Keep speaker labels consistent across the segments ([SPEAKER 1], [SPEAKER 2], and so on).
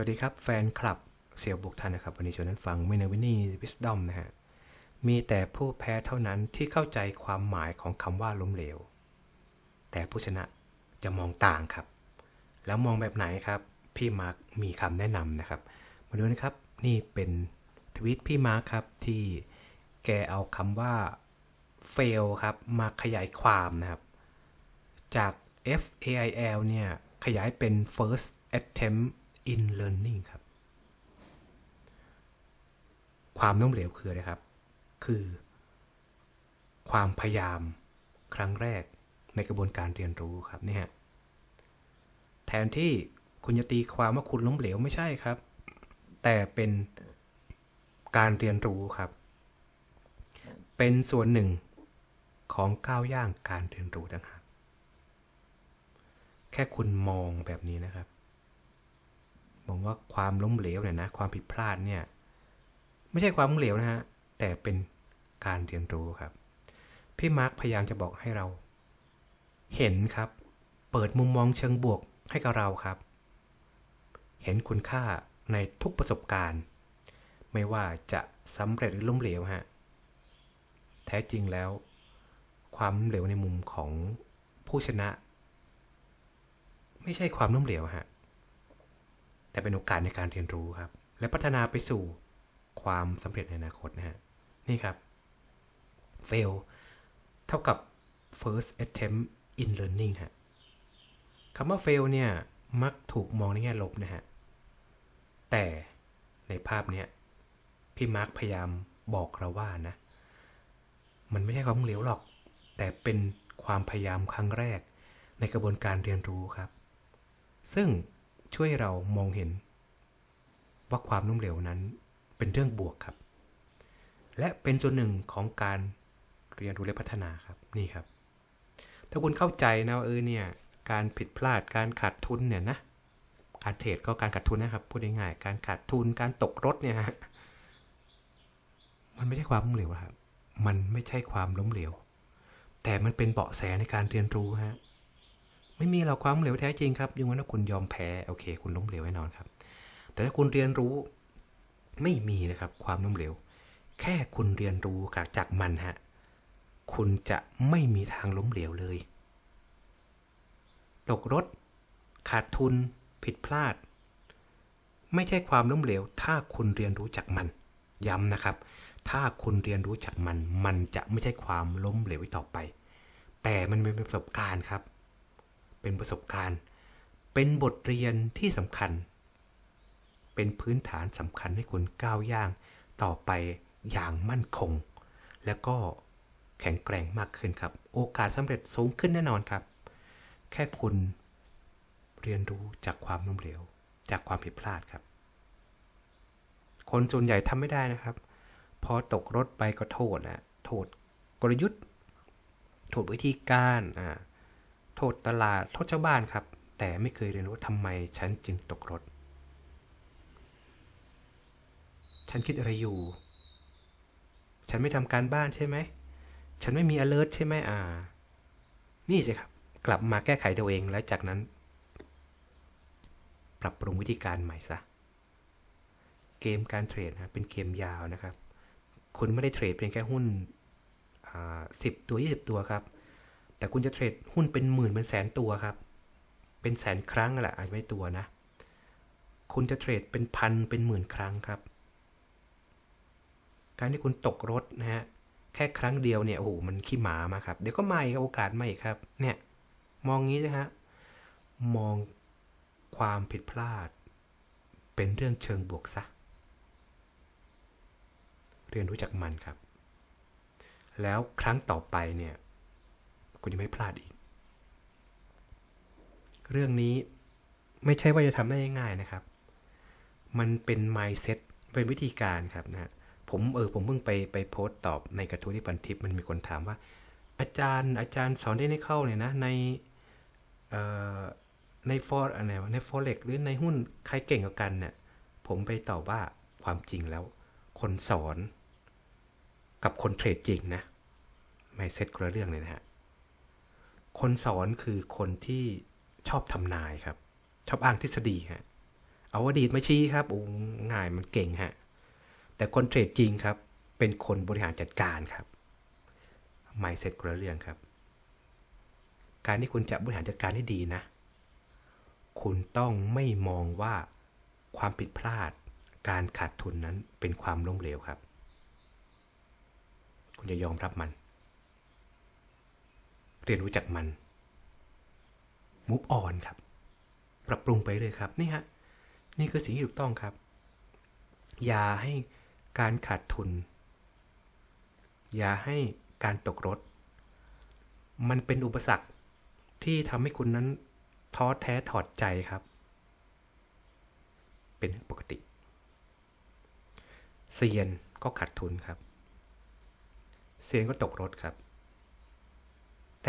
[SPEAKER 1] วัสดีครับ แฟนคลับเสี่ยวบุกทันนะครับ วันนี้ชวนนั้นฟังเมนวินี่วิสดอมนะฮะ มีแต่ผู้แพ้เท่านั้นที่เข้าใจความหมายของคำว่าล้มเหลว แต่ผู้ชนะจะมองต่างครับ แล้วมองแบบไหนครับ พี่มาร์คมีคำแนะนำนะครับ มาดูนะครับ นี่เป็นทวิตพี่มาร์คครับที่แกเอาคำว่า fail ครับ มาขยายความนะครับ จาก FAIL เนี่ยขยายเป็น first attempt in learning ครับ ความล้มเหลวคืออะไรครับ คือ ความพยายามครั้งแรกในกระบวนการเรียนรู้ครับเนี่ยแทนที่คุณจะตีความว่าคุณล้มเหลวไม่ใช่ครับ แต่เป็นการเรียนรู้ครับ เป็นส่วนหนึ่งของก้าวย่างการเรียนรู้ต่างหากแค่คุณมองแบบนี้นะครับ มองว่าความล้มเหลวเนี่ยนะความผิดพลาดเนี่ยไม่ใช่ความล้มเหลวนะฮะแต่เป็นการเรียนรู้ครับ พี่มาร์คพยายามจะบอกให้เรา เห็นครับ เปิดมุมมองเชิงบวกให้กับเราครับ เห็นคุณค่าในทุกประสบการณ์ ไม่ว่าจะสำเร็จหรือล้มเหลวฮะแท้จริงแล้ว ความล้มเหลวในมุมของผู้ชนะ ไม่ใช่ความล้มเหลวฮะ แต่เป็นโอกาสในการเรียนรู้ครับ และพัฒนาไปสู่ความสำเร็จในอนาคตนะฮะนี่ครับ fail เท่ากับ first attempt in learning ฮะคำว่า fail เนี่ยมักถูกมองในแง่ลบนะฮะ แต่ในภาพเนี้ยพี่มาร์คพยายามบอกเราว่านะ มันไม่ใช่ความเหลวหรอก แต่เป็นความพยายามครั้งแรกในกระบวนการเรียนรู้ครับ ซึ่ง ช่วยเรามองเห็น ว่าความล้มเหลวนั้นเป็นเรื่องบวกครับ และเป็นส่วนหนึ่งของการเรียนรู้และพัฒนาครับนี่ครับ ถ้าคุณเข้าใจนะว่าเออเนี่ยการผิดพลาดการขาดทุนเนี่ยนะการเทรดก็การขาดทุนนะครับพูดง่ายๆการขาดทุนการตกรถเนี่ยฮะมันไม่ใช่ความล้มเหลวครับ มันไม่ใช่ความล้มเหลว แต่มันเป็นเบาะแสในการเรียนรู้ฮะ ไม่มีหรอกความล้มเหลวแท้จริงครับยกเว้นว่าคุณยอมแพ้โอเค คุณล้มเหลวแน่นอนครับ แต่ถ้าคุณเรียนรู้ไม่มีนะครับ ความล้มเหลว แค่คุณเรียนรู้จากมันฮะคุณจะไม่มีทางล้มเหลวเลยตกรถ ขาดทุน ผิดพลาด ไม่ใช่ความล้มเหลว ถ้าคุณเรียนรู้จากมัน ย้ำนะครับ ถ้าคุณเรียนรู้จากมัน มันจะไม่ใช่ความล้มเหลวต่อไป แต่มันเป็นประสบการณ์ครับ เป็นประสบการณ์ เป็นบทเรียนที่สำคัญ เป็นพื้นฐานสำคัญให้คุณก้าวย่างต่อไปอย่างมั่นคง แล้วก็แข็งแกร่งมากขึ้นครับ โอกาสสำเร็จสูงขึ้นแน่นอนครับ แค่คุณเรียนรู้จากความล้มเหลว จากความผิดพลาดครับ คนส่วนใหญ่ทำไม่ได้นะครับ พอตกรถไปก็โทษนะ โทษกลยุทธ์ โทษวิธีการ อ่า โทษตลาด โทษชาวบ้านครับ แต่ไม่เคยเรียนรู้ว่าทำไมฉันจึงตกรถ ฉันคิดอะไรอยู่ ฉันไม่ทำการบ้านใช่ไหม ฉันไม่มี alert ใช่ไหมอ่า นี่สิครับ กลับมาแก้ไขตัวเองแล้วจากนั้น ปรับปรุงวิธีการใหม่ซะ เกมการเทรดนะเป็นเกมยาวนะครับ คุณไม่ได้เทรดเพียงแค่หุ้นสิบตัว 20 ตัวครับ แต่คุณจะเทรดหุ้นเป็นหมื่นเป็นแสนตัวครับ เป็นแสนครั้งแหละอาจจะไม่ตัวนะ คุณจะเทรดเป็นพันเป็นหมื่นครั้งครับ การที่คุณตกรถนะฮะแค่ครั้งเดียวเนี่ยโอ้โหมันขี้หมามาครับ เดี๋ยวก็มาอีกโอกาสใหม่ครับ เนี่ย มองงี้นะฮะมองความผิดพลาด เป็นเรื่องเชิงบวกซะเรียนรู้จากมันครับ แล้วครั้งต่อไปเนี่ย คุณจะไม่พลาดอีก เรื่องนี้ไม่ใช่ว่าจะทำได้ง่ายๆนะครับ มันเป็น mindset เป็นวิธีการครับนะผมเออผมเพิ่งไปไปโพสต์ตอบในกระทู้ที่ปันทิปมันมีคนถามว่า อาจารย์อาจารย์สอนได้ในเข้าเนี่ยนะในในฟอร์อะไรวะในฟอเร็กหรือในหุ้นใครเก่งกว่ากันเนี่ยผมไปตอบว่าความจริงแล้ว คนสอนกับคนเทรดจริงนะไม่เซ็ตคนละเรื่องเลยนะฮะ คนสอนคือคนที่ชอบทำนายครับ ชอบอ้างทฤษฎีฮะเอาอดีตมาชี้ครับโอ้ง่ายมันเก่งฮะแต่คนเทรดจริงครับ เป็นคนบริหารจัดการครับไม่เสร็จคนละเรื่องครับ การที่คุณจะบริหารจัดการให้ดีนะ คุณต้องไม่มองว่าความผิดพลาด การขาดทุนนั้นเป็นความล้มเหลวครับ คุณจะยอมรับมัน เรียนรู้จักมันมุฟออนครับ ปรับปรุงไปเลยครับ นี่ฮะ นี่คือสิ่งที่ถูกต้องครับ อย่าให้การขาดทุน อย่าให้การตกรถ มันเป็นอุปสรรคที่ทำให้คุณนั้นท้อแท้ถอดใจครับ เป็นเรื่องปกติ เซียนก็ขาดทุนครับ เซียนก็ตกรถครับ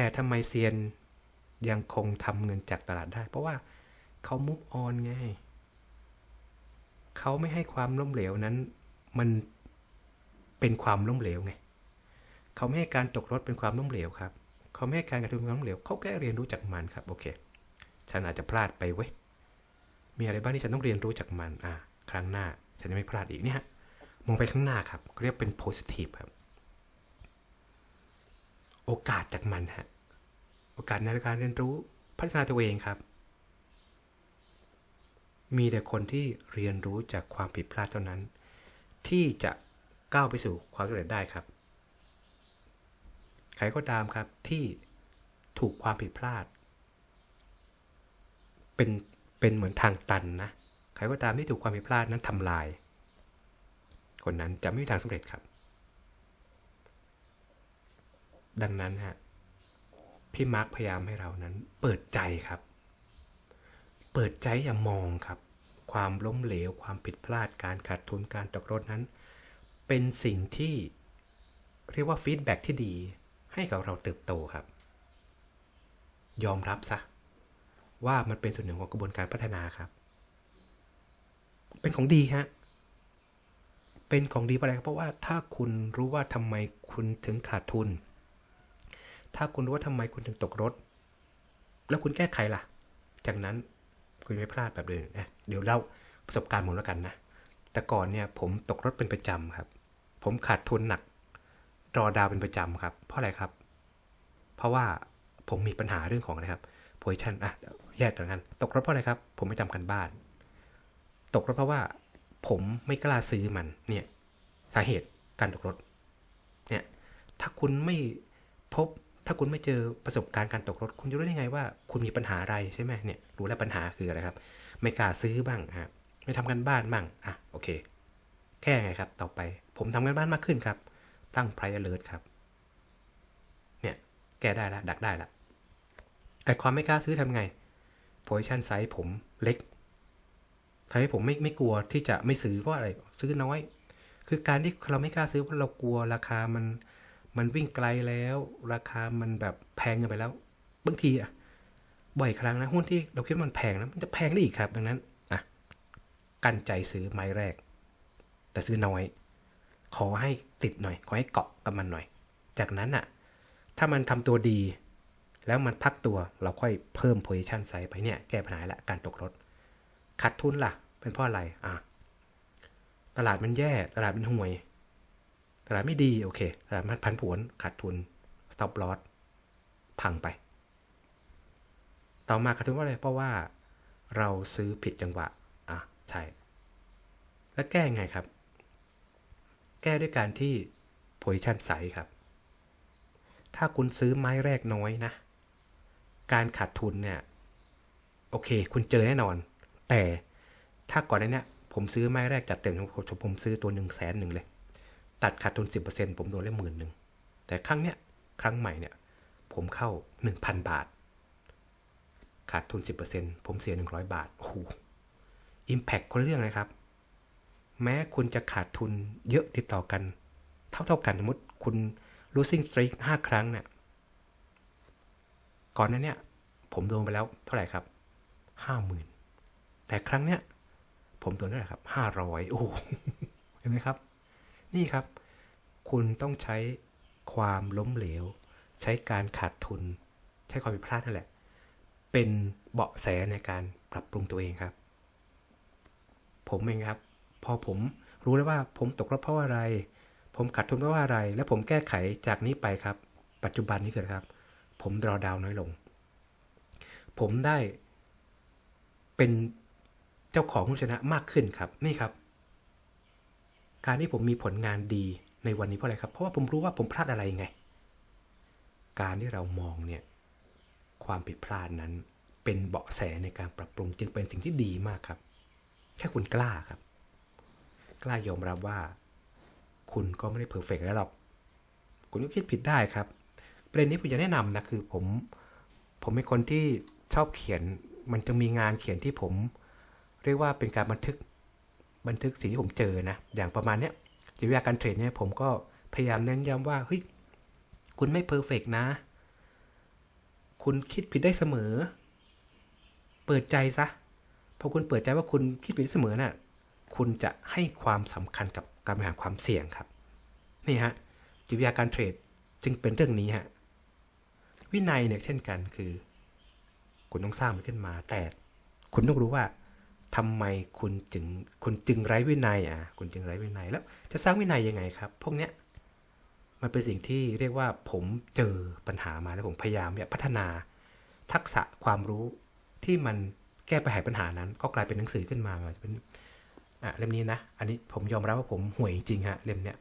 [SPEAKER 1] แต่ทำไมเซียนยังคงทำเงินจากตลาดได้ เพราะว่าเขามุฟออนไงเขาไม่ให้ความล้มเหลวนั้น มันเป็นความล้มเหลวไงเขาไม่ให้การตกรถเป็นความล้มเหลวครับเขาไม่ให้การกระทำความล้มเหลวเขาแค่เรียนรู้จากมันครับโอเค ฉันอาจจะพลาดไปเว้ยมีอะไรบ้างที่ฉันต้องเรียนรู้จากมันอ่าครั้งหน้า ฉันจะไม่พลาดอีกเนี่ยมองไปข้างหน้าครับเรียกเป็น positive ครับ โอกาสจากมันฮะ โอกาสในการเรียนรู้พัฒนาตัวเองครับ มีแต่คนที่เรียนรู้จากความผิดพลาดเท่านั้น ที่จะก้าวไปสู่ความสำเร็จได้ครับ ใครก็ตามครับที่ถูกความผิดพลาด เป็นเป็นเหมือนทางตันนะ ใครก็ตามที่ถูกความผิดพลาดนั้นทำลาย คนนั้นจะไม่มีทางสำเร็จครับ ดังนั้นฮะพี่มาร์คพยายามให้เรานั้น เปิดใจครับ เปิดใจอย่ามองครับ ความล้มเหลว ความผิดพลาดการขาดทุนการตกรถนั้น เป็นสิ่งที่เรียกว่าฟีดแบ็ที่ดี ให้กับเราเติบโตครับ ยอมรับซะ ว่ามันเป็นส่วนหนึ่งของกระบวนการพัฒนาครับ เป็นของดีฮะเป็นของดีเพราะอะไรครับเพราะว่าถ้าคุณรู้ว่าทำไมคุณถึงขาดทุน ถ้าคุณรู้ว่าทำไมคุณถึงตกรถ แล้วคุณแก้ไขล่ะ จากนั้นคุณไม่พลาดแบบเดิมนะเดี๋ยวเล่าประสบการณ์ผมแล้วกันนะ แต่ก่อนเนี่ยผมตกรถเป็นประจำครับ ผมขาดทุนหนัก รอดาวเป็นประจำครับ เพราะอะไรครับ เพราะว่าผมมีปัญหาเรื่องของอะไรครับโพซิชันอะแยกกัน ตกรถเพราะอะไรครับ ผมไม่ทำกันบ้าน ตกรถเพราะว่า ผมไม่กล้าซื้อมัน เนี่ย สาเหตุการตกรถ เนี่ย ถ้าคุณไม่พบ ถ้าคุณไม่เจอประสบการณ์การตกรถ คุณจะรู้ได้ไงว่า คุณมีปัญหาอะไรใช่ไหมเนี่ยรู้แล้วปัญหาคืออะไรครับ ไม่กล้าซื้อบ้างฮะไม่ทำกันบ้านบ้างอะโอเค แค่ไงครับต่อไป ผมทำกันบ้านมากขึ้นครับ ตั้ง price alert ครับ เนี่ยแก้ได้แล้วดักได้ล้วไอความไม่กล้าซื้อทำไง position size ผมเล็กทำให้ผมไม่ไม่กลัวที่จะไม่ซื้อเพราะอะไร ซื้อน้อย คือการที่เราไม่กล้าซื้อเพราะเรากลัวราคามัน มันวิ่งไกลแล้ว ราคามันแบบแพงเกินไปแล้วบางทีอะบ่อยครั้งนะหุ้นที่เราคิดว่ามันแพงนะมันจะแพงได้อีกครับดังนั้นอะกั้นใจซื้อไม้แรก แต่ซื้อน้อย ขอให้ติดหน่อย ขอให้เกาะกับมันหน่อย จากนั้นอะ ถ้ามันทำตัวดี แล้วมันพักตัวเราค่อยเพิ่ม position size ไปเนี่ยแก้ปัญหาละการตกรถขาดทุนล่ะ เป็นเพราะอะไรอะตลาดมันแย่ตลาดมันห่วย ตลาดไม่ดีโอเคตลาดมันพันผวนขาดทุน stop loss พังไป ต่อมาขาดทุนเพราะอะไรเพราะว่าเราซื้อผิดจังหวะอะใช่ แล้วแก้ไงครับ แก้ด้วยการที่ position size ครับ ถ้าคุณซื้อไม้แรกน้อยนะ การขาดทุนเนี่ย โอเค คุณเจอแน่นอน แต่ถ้าก่อนหน้านี้ผมซื้อไม้แรกจัดเต็มผมผมซื้อตัวหนึ่งแสนหนึ่งเลย ตัดขาดทุน 10%ผมโดนได้หมื่นหนึ่งแต่ครั้งเนี้ยครั้งใหม่เนี่ยผมเข้า 1,000 บาท ขาดทุน 10%ผมเสีย 100 บาทโอ้โหอิมแพคคนเรื่องเลยครับ แม้คุณจะขาดทุนเยอะติดต่อกัน เท่าๆกันสมมติคุณ losing streak 5 ครั้งเนี่ยก่อนนั้นเนี่ย ผมโดนไปแล้วเท่าไหร่ครับ 50,000 แต่ครั้งเนี้ยผมโดนเท่าไหร่ครับ 500 โอ้โหเห็นไหมครับ นี่ครับ คุณต้องใช้ความล้มเหลว ใช้การขาดทุน ใช้ความผิดพลาดนั่นแหละ เป็นเบาะแสในการปรับปรุงตัวเองครับ ผมเองครับ พอผมรู้แล้วว่าผมตกรอบเพราะอะไร ผมขาดทุนเพราะอะไร แล้วผมแก้ไขจากนี้ไปครับ ปัจจุบันนี้เกิดครับ ผมดรอดาวน้อยลง ผมได้เป็นเจ้าของหุ้นชนะมากขึ้นครับ นี่ครับ การที่ผมมีผลงานดีในวันนี้เพราะอะไรครับ เพราะว่าผมรู้ว่าผมพลาดอะไรไง การที่เรามองเนี่ยความผิดพลาดนั้นเป็นเบาะแสในการปรับปรุงจึงเป็นสิ่งที่ดีมากครับ แค่คุณกล้าครับ กล้ายอมรับว่า คุณก็ไม่ได้เพอร์เฟกต์แล้วหรอก คุณก็คิดผิดได้ครับ ประเด็นนี้ผมจะแนะนำนะคือผม ผมเป็นคนที่ชอบเขียน มันจะมีงานเขียนที่ผม เรียกว่าเป็นการบันทึก บันทึกสิ่งที่ผมเจอนะ อย่างประมาณเนี้ยจิตวิทยาการเทรดเนี่ยผมก็พยายามเน้นย้ำว่าเฮ้ยคุณไม่เพอร์เฟกนะ คุณคิดผิดได้เสมอ เปิดใจซะพอคุณเปิดใจว่าคุณคิดผิดได้เสมอน่ะคุณจะให้ความสำคัญกับการบริหารความเสี่ยงครับ นี่ฮะจิตวิทยาการเทรดจึงเป็นเรื่องนี้ฮะวินัยเนี่ยเช่นกันคือ คุณต้องสร้างมันขึ้นมา แต่คุณต้องรู้ว่า ทำไมคุณจึงคุณจึงไร้วินัยอะคุณจึงไร้วินัยแล้ว จะสร้างวินัยยังไงครับ พวกเนี้ยมันเป็นสิ่งที่เรียกว่าผมเจอปัญหามาแล้วผมพยายามเนี่ยพัฒนา ทักษะความรู้ที่มันแก้ปัญหาปัญหานั้น ก็กลายเป็นหนังสือขึ้นมาเป็นอะเล่มนี้นะ อันนี้ผมยอมรับว่าผมห่วยจริงฮะเล่มเนี้ย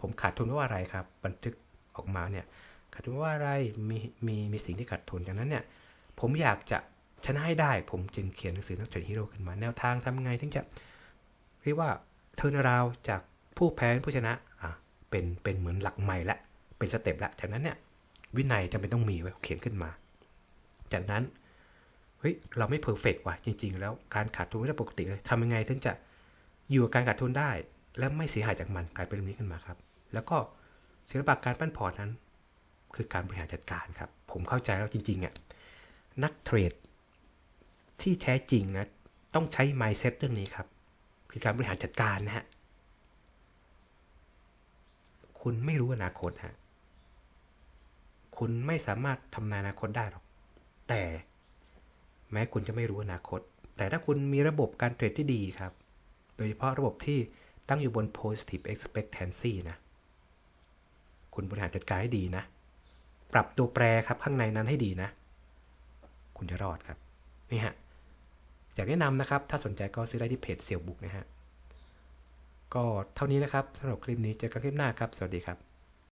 [SPEAKER 1] ผมขาดทุนเพราะอะไรครับ บันทึกออกมาเนี่ยขาดทุนเพราะว่าอะไรมีมีมีสิ่งที่ขาดทุนดังนั้นเนี่ย ผมอยากจะ ชนะให้ได้ผมจึงเขียนหนังสือนักเทรดฮีโร่ขึ้นมา แนวทางทำไงถึงจะเรียกว่าเทิร์นราวจากผู้แพ้เป็นผู้ชนะอะเป็นเป็นเหมือนหลักใหม่ละเป็นสเต็ปละจากนั้นเนี่ยวินัยจำเป็นต้องมีไว้เขียนขึ้นมา จากนั้นเฮ้ยเราไม่เพอร์เฟกว่ะจริง ๆ แล้วการขาดทุนไม่ได้ปกติเลยทำยังไงถึงจะอยู่กับการขาดทุนได้ และไม่เสียหายจากมันกลายเป็นเรื่องนี้ขึ้นมาครับ แล้วก็ศิลปะการปั้นพอร์ตนั้น คือการบริหารจัดการครับ ผมเข้าใจแล้วจริงๆอะนักเทรด ที่แท้จริงนะ ต้องใช้ mindset เรื่องนี้ครับ คือการบริหารจัดการนะฮะ คุณไม่รู้อนาคตฮะ คุณไม่สามารถทำนายอนาคตได้หรอก แต่แม้คุณจะไม่รู้อนาคต แต่ถ้าคุณมีระบบการเทรดที่ดีครับ โดยเฉพาะระบบที่ตั้งอยู่บน positive expectancy นะ คุณบริหารจัดการให้ดีนะ ปรับตัวแปรครับข้างในนั้นให้ดีนะ คุณจะรอดครับ นี่ฮะ อยากแนะนำนะครับ ถ้าสนใจก็ซื้อได้ที่เพจเซียวบุกนะฮะ ก็เท่านี้นะครับสำหรับคลิปนี้เจอกันคลิปหน้าครับ สวัสดีครับ